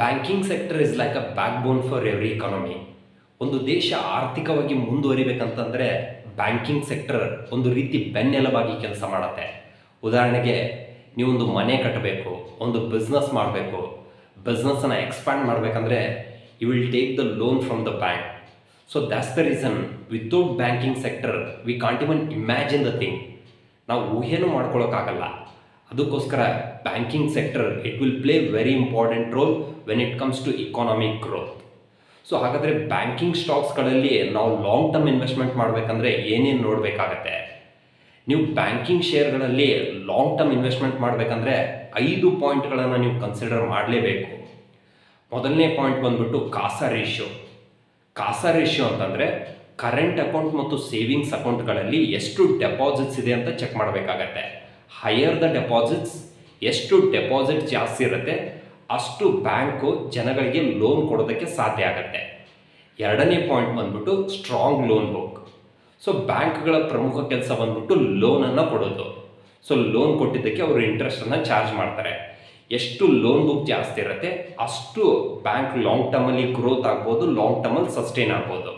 Banking sector is like a backbone for every economy ಒಂದು ದೇಶ ಆರ್ಥಿಕವಾಗಿ ಮುಂದುವರಿಬೇಕಂತಂದರೆ ಬ್ಯಾಂಕಿಂಗ್ ಸೆಕ್ಟರ್ ಒಂದು ರೀತಿ ಬೆನ್ನೆಲುಬಾಗಿ ಕೆಲಸ ಮಾಡುತ್ತೆ. ಉದಾಹರಣೆಗೆ, ನೀವೊಂದು ಮನೆ ಕಟ್ಟಬೇಕು ಒಂದು ಬಿಸ್ನೆಸ್ ಮಾಡಬೇಕು. ಬಿಸ್ನೆಸ್ಸನ್ನು ಎಕ್ಸ್ಪ್ಯಾಂಡ್ ಮಾಡಬೇಕಂದ್ರೆ you will take the loan from the bank so that's the reason without banking sector we can't even imagine the thing ನಾವು ಊಹೆನೂ ಮಾಡ್ಕೊಳ್ಳೋಕ್ಕಾಗಲ್ಲ ಅದಕ್ಕೋಸ್ಕರ banking sector it will play very important role when it comes to economic growth so ಹಾಗಾದರೆ banking ಸ್ಟಾಕ್ಸ್ಗಳಲ್ಲಿ ನಾವು long term investment ಮಾಡಬೇಕಂದ್ರೆ ಏನೇನು ನೋಡಬೇಕಾಗತ್ತೆ? ನೀವು ಬ್ಯಾಂಕಿಂಗ್ ಶೇರ್ಗಳಲ್ಲಿ ಲಾಂಗ್ ಟರ್ಮ್ ಇನ್ವೆಸ್ಟ್ಮೆಂಟ್ ಮಾಡಬೇಕಂದ್ರೆ ಐದು ಪಾಯಿಂಟ್ಗಳನ್ನು ನೀವು ಕನ್ಸಿಡರ್ ಮಾಡಲೇಬೇಕು. ಮೊದಲನೇ ಪಾಯಿಂಟ್ ಬಂದ್ಬಿಟ್ಟು ಕಾಸಾ ರೇಷ್ಯೋ ಕಾಸಾ ರೇಷ್ಯೋ ಅಂತಂದರೆ ಕರೆಂಟ್ ಅಕೌಂಟ್ ಮತ್ತು ಸೇವಿಂಗ್ಸ್ ಅಕೌಂಟ್ಗಳಲ್ಲಿ ಎಷ್ಟು ಡೆಪಾಸಿಟ್ಸ್ ಇದೆ ಅಂತ ಚೆಕ್ ಮಾಡಬೇಕಾಗತ್ತೆ. ಹೈಯರ್ ದ ಡೆಪಾಸಿಟ್ಸ್ ಎಷ್ಟು ಡೆಪಾಸಿಟ್ ಜಾಸ್ತಿ ಇರುತ್ತೆ, ಅಷ್ಟು ಬ್ಯಾಂಕು ಜನಗಳಿಗೆ ಲೋನ್ ಕೊಡೋದಕ್ಕೆ ಸಾಧ್ಯ ಆಗುತ್ತೆ. ಎರಡನೇ ಪಾಯಿಂಟ್ ಬಂದ್ಬಿಟ್ಟು ಸ್ಟ್ರಾಂಗ್ ಲೋನ್ ಬುಕ್ ಸೊ ಬ್ಯಾಂಕ್ಗಳ ಪ್ರಮುಖ ಕೆಲಸ ಬಂದ್ಬಿಟ್ಟು ಲೋನನ್ನು ಕೊಡೋದು. ಸೊ ಲೋನ್ ಕೊಟ್ಟಿದ್ದಕ್ಕೆ ಅವರು ಇಂಟ್ರೆಸ್ಟನ್ನು ಚಾರ್ಜ್ ಮಾಡ್ತಾರೆ. ಎಷ್ಟು ಲೋನ್ ಬುಕ್ ಜಾಸ್ತಿ ಇರುತ್ತೆ, ಅಷ್ಟು ಬ್ಯಾಂಕ್ ಲಾಂಗ್ ಟರ್ಮಲ್ಲಿ ಗ್ರೋತ್ ಆಗ್ಬೋದು ಲಾಂಗ್ ಟರ್ಮಲ್ಲಿ ಸಸ್ಟೈನ್ ಆಗ್ಬೋದು.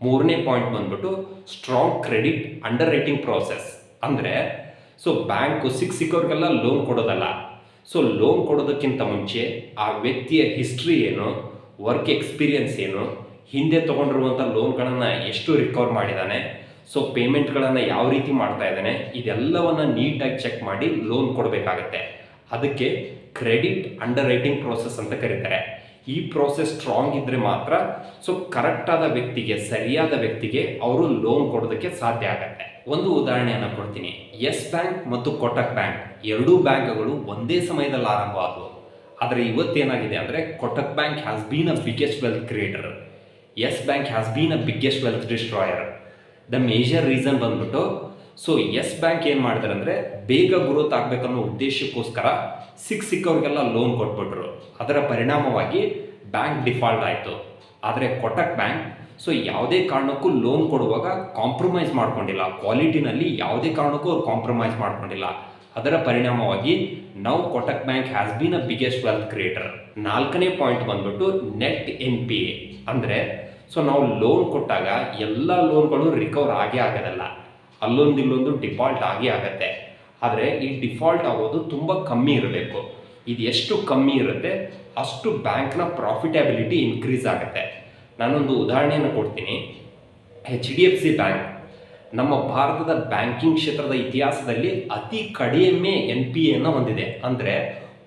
ಮೂರನೇ ಪಾಯಿಂಟ್ ಬಂದ್ಬಿಟ್ಟು strong credit underwriting process ಅಂದರೆ ಸೊ ಬ್ಯಾಂಕು ಸಿಕ್ ಸಿಕ್ಕೋರಿಗೆಲ್ಲ ಲೋನ್ ಕೊಡೋದಲ್ಲ. ಸೊ ಲೋನ್ ಕೊಡೋದಕ್ಕಿಂತ ಮುಂಚೆ ಆ ವ್ಯಕ್ತಿಯ ಹಿಸ್ಟ್ರಿ ಏನು ವರ್ಕ್ ಎಕ್ಸ್ಪೀರಿಯನ್ಸ್ ಏನು, ಹಿಂದೆ ತೊಗೊಂಡಿರುವಂಥ ಲೋನ್ಗಳನ್ನು ಎಷ್ಟು ರಿಕವರ್ ಮಾಡಿದ್ದಾನೆ ಸೊ ಪೇಮೆಂಟ್ಗಳನ್ನು ಯಾವ ರೀತಿ ಮಾಡ್ತಾ ಇದ್ದಾನೆ, ಇದೆಲ್ಲವನ್ನು ನೀಟಾಗಿ ಚೆಕ್ ಮಾಡಿ ಲೋನ್ ಕೊಡಬೇಕಾಗತ್ತೆ. ಅದಕ್ಕೆ ಕ್ರೆಡಿಟ್ ಅಂಡರ್ ರೈಟಿಂಗ್ ಪ್ರೋಸೆಸ್ ಅಂತ ಕರೀತಾರೆ. ಈ ಪ್ರೋಸೆಸ್ ಸ್ಟ್ರಾಂಗ್ ಇದ್ದರೆ ಮಾತ್ರ ಸೊ ಕರೆಕ್ಟಾದ ವ್ಯಕ್ತಿಗೆ, ಸರಿಯಾದ ವ್ಯಕ್ತಿಗೆ ಅವರು ಲೋನ್ ಕೊಡೋದಕ್ಕೆ ಸಾಧ್ಯ ಆಗತ್ತೆ. ಒಂದು ಉದಾಹರಣೆಯನ್ನು ಕೊಡ್ತೀನಿ. ಎಸ್ ಬ್ಯಾಂಕ್ ಮತ್ತು ಕೊಟಕ್ ಬ್ಯಾಂಕ್ ಎರಡೂ ಬ್ಯಾಂಕ್ಗಳು ಒಂದೇ ಸಮಯದಲ್ಲಿ ಆರಂಭ ಆದವು. ಆದರೆ ಇವತ್ತೇನಾಗಿದೆ ಅಂದರೆ Kotak bank has been a biggest wealth creator Yes bank has been a biggest wealth destroyer the major reason ಬಂದ್ಬಿಟ್ಟು ಸೊ ಎಸ್ ಬ್ಯಾಂಕ್ ಏನು ಮಾಡಿದಾರೆ ಅಂದರೆ ಬೇಗ ಗ್ರೋತ್ ಆಗಬೇಕನ್ನೋ ಉದ್ದೇಶಕ್ಕೋಸ್ಕರ ಸಿಕ್ಕ ಸಿಕ್ಕವ್ರಿಗೆಲ್ಲ ಲೋನ್ ಕೊಟ್ಬಿಟ್ರು. ಅದರ ಪರಿಣಾಮವಾಗಿ ಬ್ಯಾಂಕ್ ಡಿಫಾಲ್ಟ್ ಆಯಿತು. ಆದರೆ ಕೊಟಕ್ ಬ್ಯಾಂಕ್ ಸೊ ಯಾವುದೇ ಕಾರಣಕ್ಕೂ ಲೋನ್ ಕೊಡುವಾಗ ಕಾಂಪ್ರಮೈಸ್ ಮಾಡ್ಕೊಂಡಿಲ್ಲ. ಕ್ವಾಲಿಟಿನಲ್ಲಿ ಯಾವುದೇ ಕಾರಣಕ್ಕೂ ಅವ್ರು ಕಾಂಪ್ರಮೈಸ್ ಮಾಡ್ಕೊಂಡಿಲ್ಲ. ಅದರ ಪರಿಣಾಮವಾಗಿ ನಾವು Kotak bank has been a biggest wealth creator ನಾಲ್ಕನೇ ಪಾಯಿಂಟ್ ಬಂದ್ಬಿಟ್ಟು ನೆಟ್ ಎನ್ ಪಿ ಎ ಅಂದರೆ ಸೊ ನಾವು ಲೋನ್ ಕೊಟ್ಟಾಗ ಎಲ್ಲ ಲೋನ್ಗಳು ರಿಕವರ್ ಆಗೇ ಆಗೋದಲ್ಲ. ಅಲ್ಲೊಂದು ಇಲ್ಲೊಂದು ಡಿಫಾಲ್ಟ್ ಆಗೇ ಆಗತ್ತೆ. ಆದರೆ ಈ ಡಿಫಾಲ್ಟ್ ಆಗೋದು ತುಂಬ ಕಮ್ಮಿ ಇರಬೇಕು. ಇದು ಎಷ್ಟು ಕಮ್ಮಿ ಇರುತ್ತೆ, ಅಷ್ಟು ಬ್ಯಾಂಕ್ನ ಪ್ರಾಫಿಟಬಿಲಿಟಿ ಇನ್ಕ್ರೀಸ್ ಆಗುತ್ತೆ. ನಾನೊಂದು ಉದಾಹರಣೆಯನ್ನು ಕೊಡ್ತೀನಿ. H D F C bank ನಮ್ಮ ಭಾರತದ ಬ್ಯಾಂಕಿಂಗ್ ಕ್ಷೇತ್ರದ ಇತಿಹಾಸದಲ್ಲಿ ಅತಿ ಕಡಿಮೆ ಎನ್ ಪಿ ಎನ್ನು ಹೊಂದಿದೆ. ಅಂದರೆ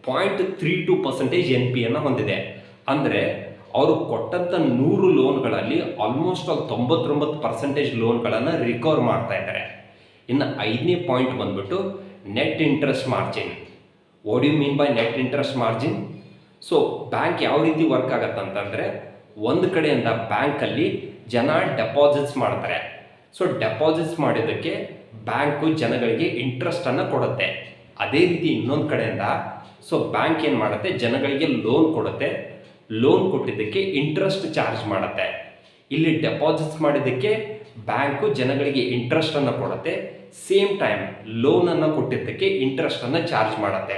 point three two percentage N P ಅನ್ನು ಹೊಂದಿದೆ. ಅಂದರೆ ಅವರು ಕೊಟ್ಟಂಥ ನೂರು ಲೋನ್ಗಳಲ್ಲಿ ಆಲ್ಮೋಸ್ಟ್ ಆಲ್ ತೊಂಬತ್ತೊಂಬತ್ತು ಪರ್ಸೆಂಟೇಜ್ ಲೋನ್ಗಳನ್ನು ರಿಕವರ್ ಮಾಡ್ತಾ ಇದ್ದಾರೆ. ಇನ್ನು ಐದನೇ ಪಾಯಿಂಟ್ ಬಂದ್ಬಿಟ್ಟು net interest margin what you mean by net interest margin so bank ಯಾವ ರೀತಿ ವರ್ಕ್ ಆಗತ್ತೆ ಅಂತಂದರೆ ಒಂದು ಕಡೆಯಿಂದ ಬ್ಯಾಂಕಲ್ಲಿ ಜನ ಡೆಪಾಸಿಟ್ಸ್ ಮಾಡ್ತಾರೆ. ಸೊ ಡೆಪಾಸಿಟ್ಸ್ ಮಾಡಿದ್ದಕ್ಕೆ ಬ್ಯಾಂಕು ಜನಗಳಿಗೆ ಇಂಟ್ರೆಸ್ಟನ್ನು ಕೊಡುತ್ತೆ. ಅದೇ ರೀತಿ ಇನ್ನೊಂದು ಕಡೆಯಿಂದ ಸೊ ಬ್ಯಾಂಕ್ ಏನು ಮಾಡುತ್ತೆ? ಜನಗಳಿಗೆ ಲೋನ್ ಕೊಡುತ್ತೆ. ಲೋನ್ ಕೊಟ್ಟಿದ್ದಕ್ಕೆ ಇಂಟ್ರೆಸ್ಟ್ ಚಾರ್ಜ್ ಮಾಡುತ್ತೆ. ಇಲ್ಲಿ ಡೆಪಾಸಿಟ್ಸ್ ಮಾಡಿದ್ದಕ್ಕೆ ಬ್ಯಾಂಕು ಜನಗಳಿಗೆ ಇಂಟ್ರೆಸ್ಟನ್ನು ಕೊಡುತ್ತೆ. ಸೇಮ್ ಟೈಮ್ ಲೋನನ್ನು ಕೊಟ್ಟಿದ್ದಕ್ಕೆ ಇಂಟ್ರೆಸ್ಟನ್ನು ಚಾರ್ಜ್ ಮಾಡುತ್ತೆ.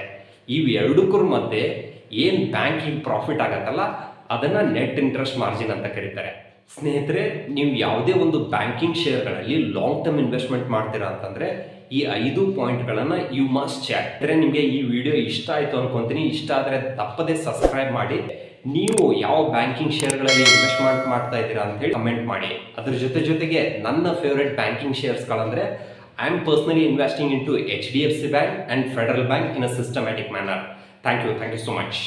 ಇವೆರಡಕ್ಕೂ ಮಧ್ಯೆ ಏನು ಬ್ಯಾಂಕಿಗೆ ಪ್ರಾಫಿಟ್ ಆಗತ್ತಲ್ಲ? ಅದನ್ನು ನೆಟ್ ಇಂಟ್ರೆಸ್ಟ್ ಮಾರ್ಜಿನ್ ಅಂತ ಕರೀತಾರೆ. ಸ್ನೇಹಿತರೆ, ನೀವು ಯಾವುದೇ ಒಂದು ಬ್ಯಾಂಕಿಂಗ್ ಶೇರ್ಗಳಲ್ಲಿ ಲಾಂಗ್ ಟರ್ಮ್ ಇನ್ವೆಸ್ಟ್ಮೆಂಟ್ ಮಾಡ್ತೀರಾ ಅಂತಂದರೆ, ಈ ಐದು ಪಾಯಿಂಟ್ಗಳನ್ನು ಯು ಮಸ್ಟ್ ಚೆಕ್ ಅಂದರೆ ನಿಮಗೆ ಈ ವಿಡಿಯೋ ಇಷ್ಟ ಆಯಿತು ಅನ್ಕೊಂತೀನಿ. ಇಷ್ಟ ಆದರೆ ತಪ್ಪದೇ ಸಬ್ಸ್ಕ್ರೈಬ್ ಮಾಡಿ. ನೀವು ಯಾವ ಬ್ಯಾಂಕಿಂಗ್ ಶೇರ್ಗಳಲ್ಲಿ ಇನ್ವೆಸ್ಟ್ಮೆಂಟ್ ಮಾಡ್ತಾ ಇದ್ದೀರಾ ಅಂತ ಹೇಳಿ ಕಮೆಂಟ್ ಮಾಡಿ. ಅದ್ರ ಜೊತೆ ಜೊತೆಗೆ ನನ್ನ favourite banking ಶೇರ್ಸ್ಗಳಂದರೆ I am personally investing in to H D F C bank and Federal bank in a systematic manner thank you thank you so much